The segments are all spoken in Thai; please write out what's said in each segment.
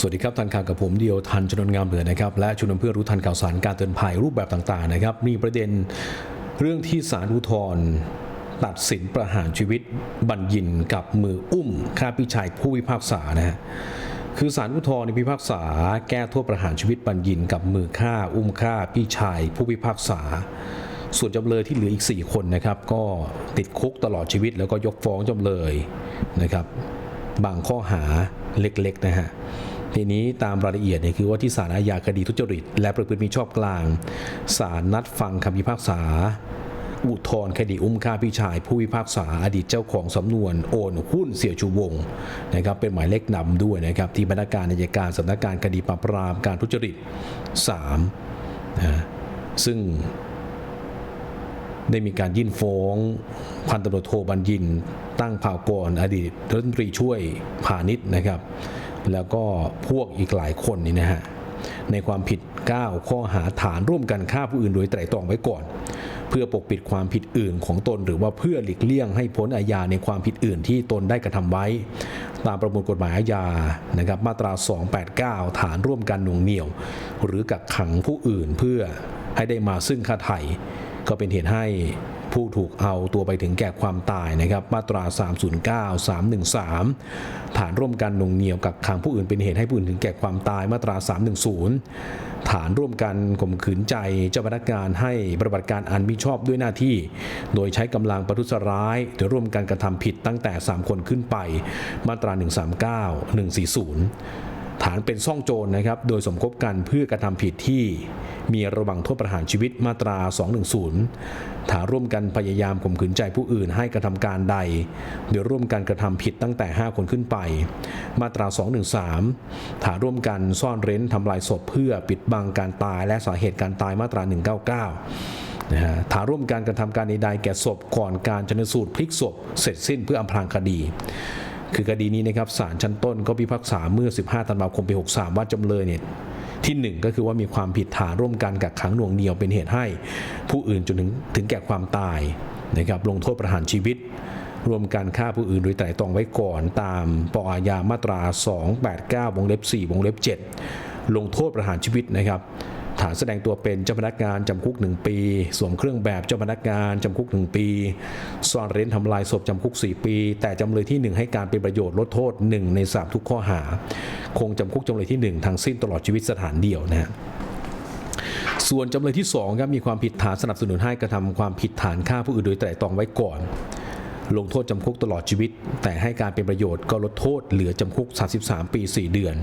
สวัสดีครับทันข่าวกับผมเดียวทันชนนงามเหลือนะครับและชุมนุมเพื่อรู้ทันข่าวสารการเตือนภัยรูปแบบต่างๆนะครับ มีประเด็นเรื่องที่ศาลอุทธรตัดสินประหารชีวิตบัญญินกับมืออุ้มฆ่าพี่ชายผู้พิพากษานะฮะคือศาลอุทธรพิพากษา แก้โทษประหารชีวิตบัญญินกับมือฆ่าอุ้มฆ่าพี่ชาย ผู้พิพากษา ส่วนจำเลยที่เหลืออีก 4 คนนะครับ ก็ติดคุกตลอดชีวิตแล้วก็ยกฟ้องจำเลยนะครับ บางข้อหาเล็กๆนะฮะ ทีนี้ตามรายละเอียดเนี่ยคือว่าที่ศาลอาญาคดีทุจริต และประพฤติมิชอบกลางศาลนัดฟังคำพิพากษา อุทธรคดีอุ้มฆ่าพี่ชาย ผู้พิพากษาอดีตเจ้าของสำนวนโอนหุ้นเสี่ยชูวงนะครับเป็นหมายเลขนำด้วยนะครับที่พนักงานอัยการสำนักงานคดีปราบปรามการทุจริต3นะซึ่งได้มีการยื่นฟ้องพันตำรวจโทบัญญิน ตั้งภาวกรอดีตรัฐมนตรีช่วยพาณิชย์นะครับ แล้วก็พวกอีกหลายคนนี่นะฮะในความผิด 9 ข้อหาฐานร่วมกันฆ่าผู้อื่นโดยไตร่ตรองไว้ก่อน เพื่อปกปิดความผิดอื่นของตน หรือว่าเพื่อหลีกเลี่ยงให้พ้นอาญาในความผิดอื่นที่ตนได้กระทำไว้ ตามประมวลกฎหมายอาญานะครับมาตรา 289 ฐานร่วมกันหน่วงเหนี่ยว หรือกักขังผู้อื่นเพื่อให้ได้มาซึ่งค่าไถ่ก็เป็นเหตุให้ ผู้ถูกเอาตัวไปถึงแก่ความตายนะครับมาตรา 309 313 ฐานร่วมกันหน่งเหนียวกักขังผู้อื่นเป็นเหตุให้ผู้อื่นถึงแก่ความตายมาตรา 310 ฐานร่วมกันข่มขืนใจเจ้าพนักงานให้ปฏิบัติการอันมิชอบด้วยหน้าที่ โดยใช้กำลังประทุษร้ายหรือร่วมกันกระทำผิดตั้งแต่ 3 คนขึ้นไปมาตรา 139 140 ฐานเป็นซ่องโจรนะครับโดยสมคบกันเพื่อกระทำผิดที่มีระวังโทษประหารชีวิตมาตรา 210 ฐานร่วมกันพยายามข่มขืนใจผู้อื่นให้กระทำการใด โดยร่วมกันกระทำผิดตั้งแต่ 5 คนขึ้นไป มาตรา 213 ฐานร่วมกันซ่อนเร้นทำลายศพเพื่อปิดบังการตายและสาเหตุการตายมาตรา 199นะฮะฐานร่วมการกระทำการใดๆแก่ศพก่อนการชนสูตรพลิกศพเสร็จสิ้นเพื่ออำพรางคดี คือคดีนี้นะครับศาลชั้นต้นก็พิพากษาเมื่อ 15ธันวาคมปี 63 ว่าจำเลยเนี่ยที่ 1 ก็คือว่ามีความผิดฐานร่วมกันกักขังหน่วงเหนียวเป็นเหตุให้ ผู้อื่นจนถึงถึงแก่ความตายนะครับลงโทษประหารชีวิต รวมการฆ่าผู้อื่นโดยไตร่ตรองไว้ก่อนตามปอาญามาตรา 289 วงเล็บ 4 วงเล็บ 7 ลงโทษประหารชีวิตนะครับ ฐานแสดงตัวเป็นเจ้าพนักงานจำคุก 1 ปี สวมเครื่องแบบเจ้าพนักงานจำคุก 1 ปี ซ่อนเร้นทำลายศพจำคุก 4 ปี แต่จำเลยที่ 1 ให้การเป็นประโยชน์ลดโทษ 1 ใน 3 ทุกข้อหา คงจำคุกจำเลยที่ 1 ทั้งสิ้นตลอดชีวิตสถานเดียวนะฮะส่วนจำเลยที่2ครับมีความผิดฐานสนับสนุนให้กระทำความผิดฐานฆ่าผู้อื่นโดยไตร่ตรองไว้ก่อน ลงโทษจำคุกตลอดชีวิต แต่ให้การเป็นประโยชน์ก็ลดโทษเหลือจำคุก 33 ปี 4 เดือน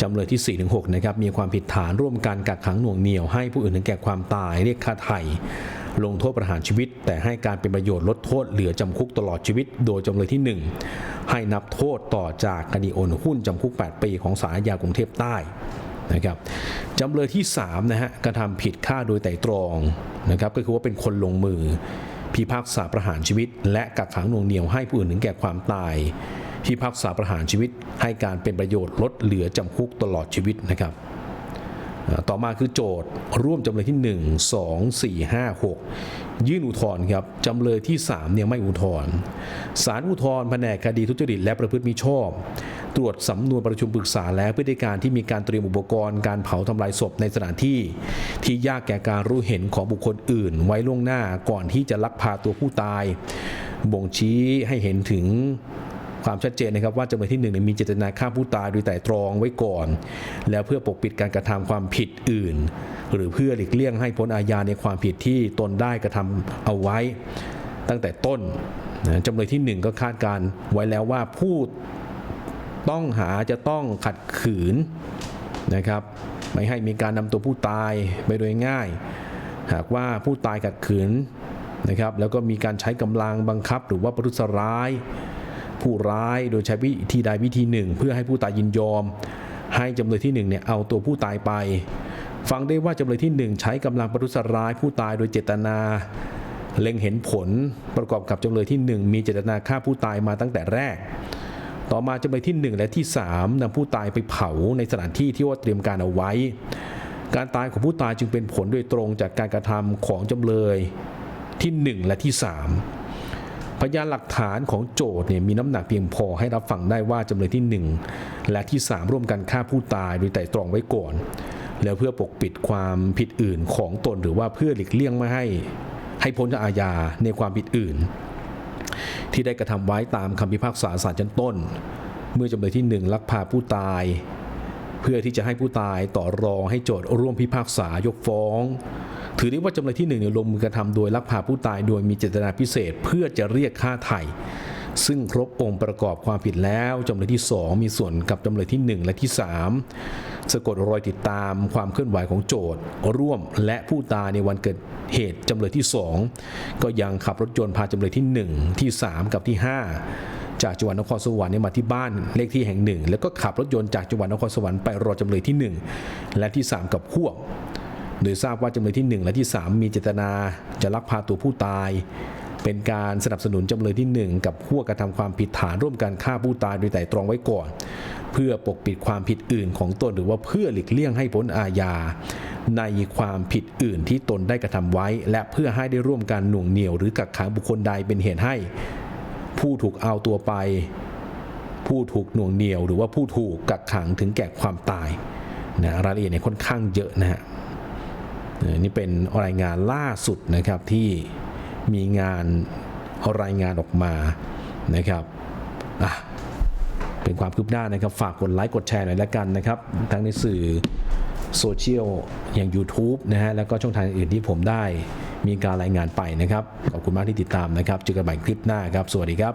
จำเลยที่ 4-6 นะครับ มีความผิดฐานร่วมกันกักขังหน่วงเหนี่ยวให้ผู้อื่นถึงแก่ความตายเรียกค่าไถ่ลงโทษประหารชีวิต แต่ให้การเป็นประโยชน์ลดโทษเหลือจำคุกตลอดชีวิต โดยจำเลยที่ 1 ให้นับโทษต่อจากคดีโอนหุ้นจำคุก 8 ปีของศาลอาญากรุงเทพใต้นะครับจำเลยที่3นะฮะกระทำผิดฆ่าโดยไตร่ตรองนะครับก็คือว่าเป็นคนลงมือพิพากษาประหารชีวิต และกักขังหน่วงเหนี่ยวให้ผู้อื่นถึงแก่ความตาย พิพากษาประหารชีวิต ให้การเป็นประโยชน์ลดเหลือจำคุกตลอดชีวิตนะครับต่อมาคือโจทย์ร่วมจำเลยที่ 1 2 4 5 6 ยื่นอุทธรณ์ครับจำเลยที่3เนี่ยไม่อุทธรณ์ศาลอุทธรณ์แผนกคดีทุจริตและประพฤติมิชอบ ตรวจสำนวนประชุมปรึกษาและพฤติการที่มีการเตรียมอุปกรณ์การเผาทำลายศพในสถานที่ ที่ยากแก่การรู้เห็นของบุคคลอื่น ไว้ล่วงหน้าก่อนที่จะลักพาตัวผู้ตาย บ่งชี้ให้เห็นถึง ความชัดเจนนะครับว่าจำเลยที่หนึ่งเนี่ยมีเจตนาฆ่าผู้ตายโดยไตร่ตรองไว้ก่อน แล้วเพื่อปกปิดการกระทำความผิดอื่น หรือเพื่อหลีกเลี่ยงให้พ้นอาญาในความผิดที่ตนได้กระทำเอาไว้ตั้งแต่ต้นนะจำเลยที่หนึ่งก็คาดการไว้แล้วว่าผู้ต้องหาจะต้องขัดขืนนะครับไม่ให้มีการนำตัวผู้ตายไปโดยง่าย หากว่าผู้ตายขัดขืนนะครับแล้วก็มีการใช้กำลังบังคับหรือว่าประทุษร้าย ผู้ร้ายโดยใช้วิธีใดวิธีหนึ่ง เพื่อให้ผู้ตายยินยอม ให้จำเลยที่หนึ่งเนี่ยเอาตัวผู้ตายไป ฟังได้ว่าจำเลยที่หนึ่งใช้กำลังประทุษร้ายผู้ตายโดยเจตนา เล็งเห็นผลประกอบกับจำเลยที่หนึ่งมีเจตนาฆ่าผู้ตายมาตั้งแต่แรก ต่อมาจำเลยที่ 1 และที่ 3นำผู้ตายไปเผาในสถานที่ที่ว่าเตรียมการเอาไว้ การตายของผู้ตายจึงเป็นผลโดยตรงจากการกระทำของจำเลยที่ 1 และที่ 3 พยานหลักฐานของโจทย์เนี่ยมีน้ำหนักเพียงพอให้รับฟังได้ว่าจำเลยที่ 1 และที่ 3 ร่วมกันฆ่าผู้ตายโดยไตร่ตรองไว้ก่อน แล้วเพื่อปกปิดความผิดอื่นของตนหรือว่าเพื่อหลีกเลี่ยงไม่ให้ให้พ้นจากอาญาในความผิดอื่น ที่ได้กระทำไว้ตามคำพิพากษาศาลชั้นต้น เมื่อจำเลยที่ 1 ลักพาผู้ตาย เพื่อที่จะให้ผู้ตายต่อรองให้โจทย์ร่วมพิพากษายกฟ้อง ถือได้ว่าจำเลยที่หนึ่งเนี่ยลงมือกระทำโดยลักพาผู้ตายโดยมีเจตนาพิเศษเพื่อจะเรียกค่าไถ่ซึ่งครบองค์ประกอบความผิดแล้วจำเลยที่ 2 มีส่วนกับจำเลยที่ 1 และที่ 3 สะกดรอยติดตามความเคลื่อนไหวของโจทย์ร่วมและผู้ตายในวันเกิดเหตุจำเลยที่ 2 ก็ยังขับรถยนต์พาจำเลยที่ 1 ที่ 3 กับที่ 5 จากจังหวัดนครสวรรค์เนี่ยมาที่บ้านเลขที่แห่งหนึ่ง แล้วก็ขับรถยนต์จากจังหวัดนครสวรรค์ไปรอจำเลยที่ 1 และที่ 3 กับพวก โดยทราบว่าจำเลยที่ 1 และที่ 3 มีเจตนาจะลักพาตัวผู้ตาย เป็นการสนับสนุนจำเลยที่ 1 กับพวกกระทำความผิดฐานร่วมกันฆ่าผู้ตายโดยไตร่ตรองไว้ก่อน เพื่อปกปิดความผิดอื่นของตนหรือว่าเพื่อหลีกเลี่ยงให้พ้นอาญาในความผิดอื่นที่ตนได้กระทำไว้ และเพื่อให้ได้ร่วมกันหน่วงเหนี่ยวหรือกักขังบุคคลใดเป็นเหตุให้ ผู้ถูกเอาตัวไป ผู้ถูกหน่วงเหนี่ยว หรือว่าผู้ถูกกักขังถึงแก่ความตายนะรายละเอียดเนี่ยค่อนข้างเยอะนะฮะ นี่เป็นรายงานล่าสุดนะครับที่มีงานรายงานออกมานะครับเป็นความคืบหน้านะครับ ฝากกดไลค์กดแชร์หน่อยละกันนะครับ ทั้งในสื่อโซเชียลอย่าง YouTube นะฮะแล้วก็ช่องทางอื่นที่ผมได้มีการรายงานไปนะครับ ขอบคุณมากที่ติดตามนะครับเจอกันใหม่คลิปหน้าครับ สวัสดีครับ